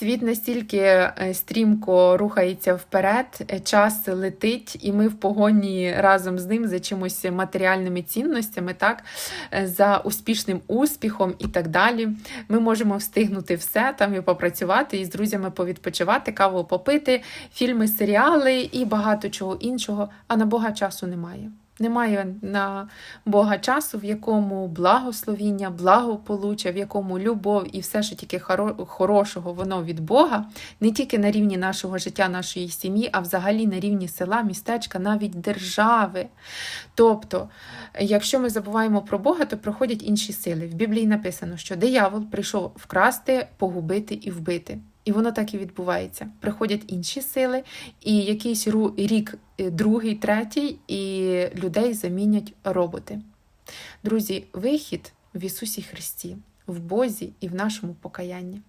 Світ настільки е, стрімко рухається вперед, е, час летить, і ми в погоні разом з ним за чимось матеріальними цінностями, так, е, за успішним успіхом і так далі. Ми можемо встигнути все там і попрацювати, і з друзями повідпочивати, каву попити, фільми, серіали і багато чого іншого. А на Бога часу немає. Немає на Бога часу, в якому благословіння, благополуччя, в якому любов і все, що тільки хоро- хорошого, воно від Бога, не тільки на рівні нашого життя, нашої сім'ї, а взагалі на рівні села, містечка, навіть держави. Тобто, якщо ми забуваємо про Бога, то приходять інші сили. В Біблії написано, що диявол прийшов вкрасти, погубити і вбити. І воно так і відбувається. Приходять інші сили, і якийсь рік, е, другий, третій, і людей замінять роботи. Друзі, вихід в Ісусі Христі, в Бозі і в нашому покаянні.